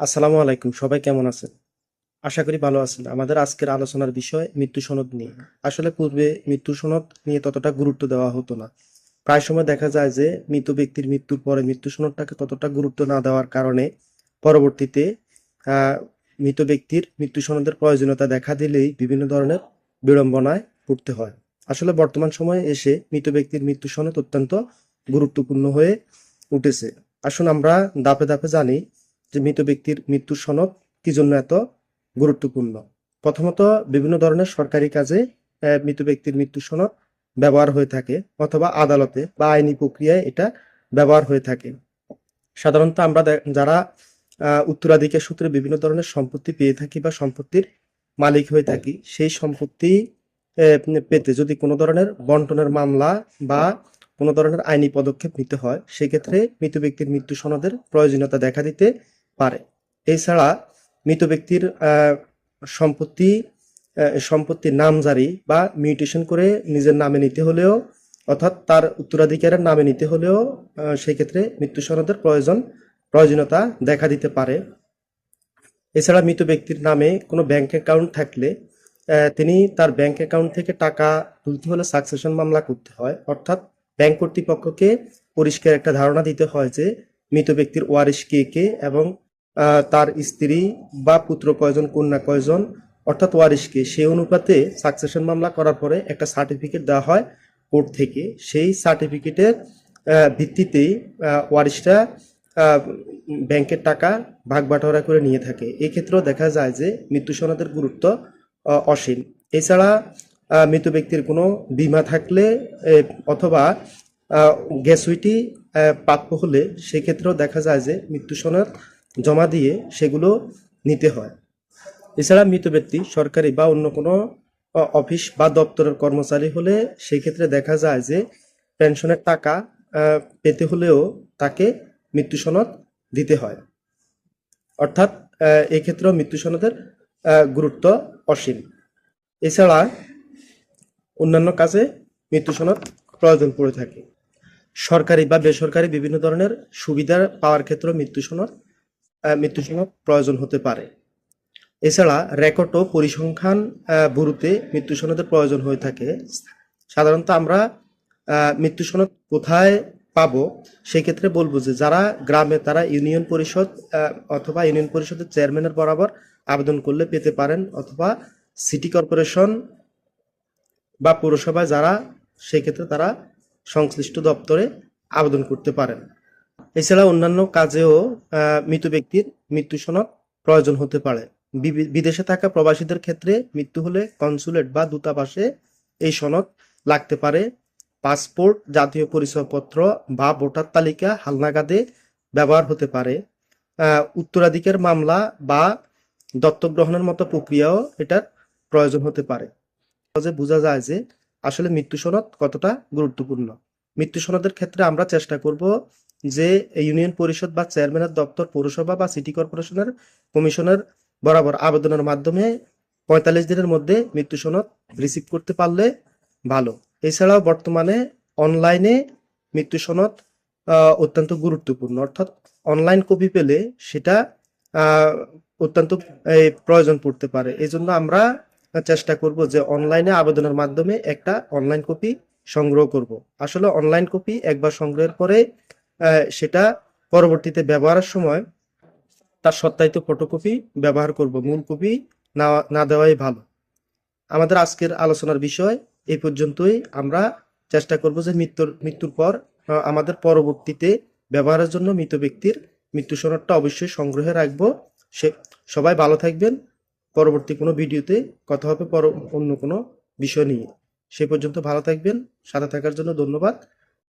আসসালামু আলাইকুম, সবাই কেমন আছেন? আশা করি ভালো আছেন। আমাদের আজকের আলোচনার বিষয় মৃত্যু সনদ নিয়ে। আসলে পূর্বে মৃত্যু সনদ নিয়ে ততটা গুরুত্ব দেওয়া হতো না। প্রায় সময় দেখা যায় যে মৃত ব্যক্তির মৃত্যুর পরে মৃত্যু সনদটাকে ততটা গুরুত্ব না দেওয়ার কারণে পরবর্তীতে মৃত ব্যক্তির মৃত্যু সনদের প্রয়োজনীয়তা দেখা দিলেই বিভিন্ন ধরনের বিড়ম্বনায় পড়তে হয়। আসলে বর্তমান সময়ে এসে মৃত ব্যক্তির মৃত্যু সনদ অত্যন্ত গুরুত্বপূর্ণ হয়ে উঠেছে। আসুন আমরা দাপে দাপে জানি যে মৃত ব্যক্তির মৃত্যুর সনদ কি জন্য এত গুরুত্বপূর্ণ? প্রথমত, বিভিন্ন ধরনের সরকারি কাজে মৃত ব্যক্তির মৃত্যু সনদ ব্যবহার হয়ে থাকে অথবা আদালতে বা আইনি প্রক্রিয়ায় এটা ব্যবহার হয়ে থাকে। সাধারণত আমরা যারা উত্তরাধিকার সূত্রে বিভিন্ন ধরনের সম্পত্তি পেয়ে থাকি বা সম্পত্তির মালিক হয়ে থাকি, সেই সম্পত্তি পেতে যদি কোনো ধরনের বন্টনের মামলা বা কোনো ধরনের আইনি পদক্ষেপ নিতে হয়, সেক্ষেত্রে মৃত ব্যক্তির মৃত্যু সনদের প্রয়োজনীয়তা দেখা দিতে পারে। এছাড়া মৃত ব্যক্তির সম্পত্তি সম্পত্তির নামজারি বা মিউটেশন করে নিজের নামে নিতে হলেও, অর্থাৎ তার উত্তরাধিকারের নামে নিতে হলেও সেক্ষেত্রে মৃত্যু সনদের প্রয়োজন, প্রয়োজনীয়তা দেখা দিতে পারে। এছাড়া মৃত ব্যক্তির নামে কোনো ব্যাংক অ্যাকাউন্ট থাকলে তিনি তার ব্যাংক অ্যাকাউন্ট থেকে টাকা তুলতে হলে সাকসেশন মামলা করতে হয়। অর্থাৎ ব্যাংক কর্তৃপক্ষকে পরিষ্কার একটা ধারণা দিতে হয় যে, মৃত ব্যক্তির ওয়ারিশ কে কে এবং তার স্ত্রী বা পুত্র কয়জন, কন্যা কয়জন, অর্থাৎ ওয়ারিশকে, সেই অনুপাতে সাকসেশন মামলা করার পরে একটা সার্টিফিকেট দেওয়া হয় কোর্ট থেকে। সেই সার্টিফিকেটের ভিত্তিতেই ওয়ারিশরা ব্যাংকের টাকা ভাগ বাটোয়ারা করে নিয়ে থাকে। এক্ষেত্রেও দেখা যায় যে মৃত্যু সনদের গুরুত্ব অসীম। এছাড়া মৃত ব্যক্তির কোনো বীমা থাকলে অথবা গ্যাসুইটি প্রাপ্য হলে সেক্ষেত্রেও দেখা যায় যে মৃত্যু সনদ জমা দিয়ে সেগুলো নিতে হয়। এছাড়া মৃত ব্যক্তি সরকারি বা অন্য কোনো অফিস বা দপ্তরের কর্মচারী হলে সেক্ষেত্রে দেখা যায় যে পেনশনের টাকা পেতে হলেও তাকে মৃত্যু সনদ দিতে হয়। অর্থাৎ এক্ষেত্রেও মৃত্যু সনদের গুরুত্ব অসীম। এছাড়া অন্যান্য কাজে মৃত্যু সনদ প্রয়োজন পড়ে থাকে। সরকারি বা বেসরকারি বিভিন্ন ধরনের সুবিধা পাওয়ার ক্ষেত্রে মৃত্যু সনদ আহ, মৃত্যু সনদ প্রয়োজন হতে পারে। এছাড়া রেকর্ড ও পরিসংখ্যান ব্যুরোতে মৃত্যু সনদের প্রয়োজন হয়ে থাকে। সাধারণত আমরা মৃত্যু সনদ কোথায় পাবো সেক্ষেত্রে বলব যে যারা গ্রামে তারা ইউনিয়ন পরিষদ অথবা ইউনিয়ন পরিষদের চেয়ারম্যানের বরাবর আবেদন করলে পেতে পারেন অথবা সিটি কর্পোরেশন বা পৌরসভায় যারা সেক্ষেত্রে তারা সংশ্লিষ্ট দপ্তরে আবেদন করতে পারেন। এছাড়া অন্যান্য কাজেও মৃত ব্যক্তির মৃত্যু সনদ প্রয়োজন হতে পারে। বিদেশে থাকা প্রবাসীদের ক্ষেত্রে মৃত্যু হলে কনসুলেট বা দূতাবাসে এই সনদ লাগতে পারে। পাসপোর্ট, জাতীয় পরিচয়পত্র বা ভোটার তালিকা হালনাগাদে ব্যবহার হতে পারে। উত্তরাধিকার মামলা বা দত্তক গ্রহণের মতো প্রক্রিয়াও এটার প্রয়োজন হতে পারে। সহজে বোঝা যায় যে আসলে মৃত্যু সনদ কতটা গুরুত্বপূর্ণ। মৃত্যু সনদের ক্ষেত্রে আমরা চেষ্টা করব যে ইউনিয়ন পরিষদ বা চেয়ারম্যানের দপ্তর পৌরসভা বা সিটি কর্পোরেশনের কমিশনের বরাবর আবেদনের মাধ্যমে পঁয়তাল্লিশ দিনের মধ্যে মৃত্যু সনদ রিসিভ করতে পারলে ভালো। এছাড়াও বর্তমানে অনলাইনে মৃত্যু সনদ অত্যন্ত গুরুত্বপূর্ণ। অর্থাৎ অনলাইন কপি পেলে সেটা অত্যন্ত প্রয়োজন পড়তে পারে। এই জন্য আমরা চেষ্টা করব যে অনলাইনে আবেদনের মাধ্যমে একটা অনলাইন কপি সংগ্রহ করব। আসলে অনলাইন কপি একবার সংগ্রহের পরে সেটা পরবর্তীতে ব্যবহারের সময় তার সত্যায়িত ফটোকপি ব্যবহার করব, মূল কপি না না দেওয়াই ভালো। আমাদের আজকের আলোচনার বিষয় এই পর্যন্তই। আমরা চেষ্টা করব যে মৃত্যুর মৃত্যুর পর আমাদের পরবর্তীতে ব্যবহারের জন্য মৃত ব্যক্তির মৃত্যু সনদটা অবশ্যই সংগ্রহে রাখব। সে, সবাই ভালো থাকবেন। পরবর্তী কোনো ভিডিওতে কথা হবে পর অন্য কোনো বিষয় নিয়ে। সে পর্যন্ত ভালো থাকবেন। সাথে থাকার জন্য ধন্যবাদ।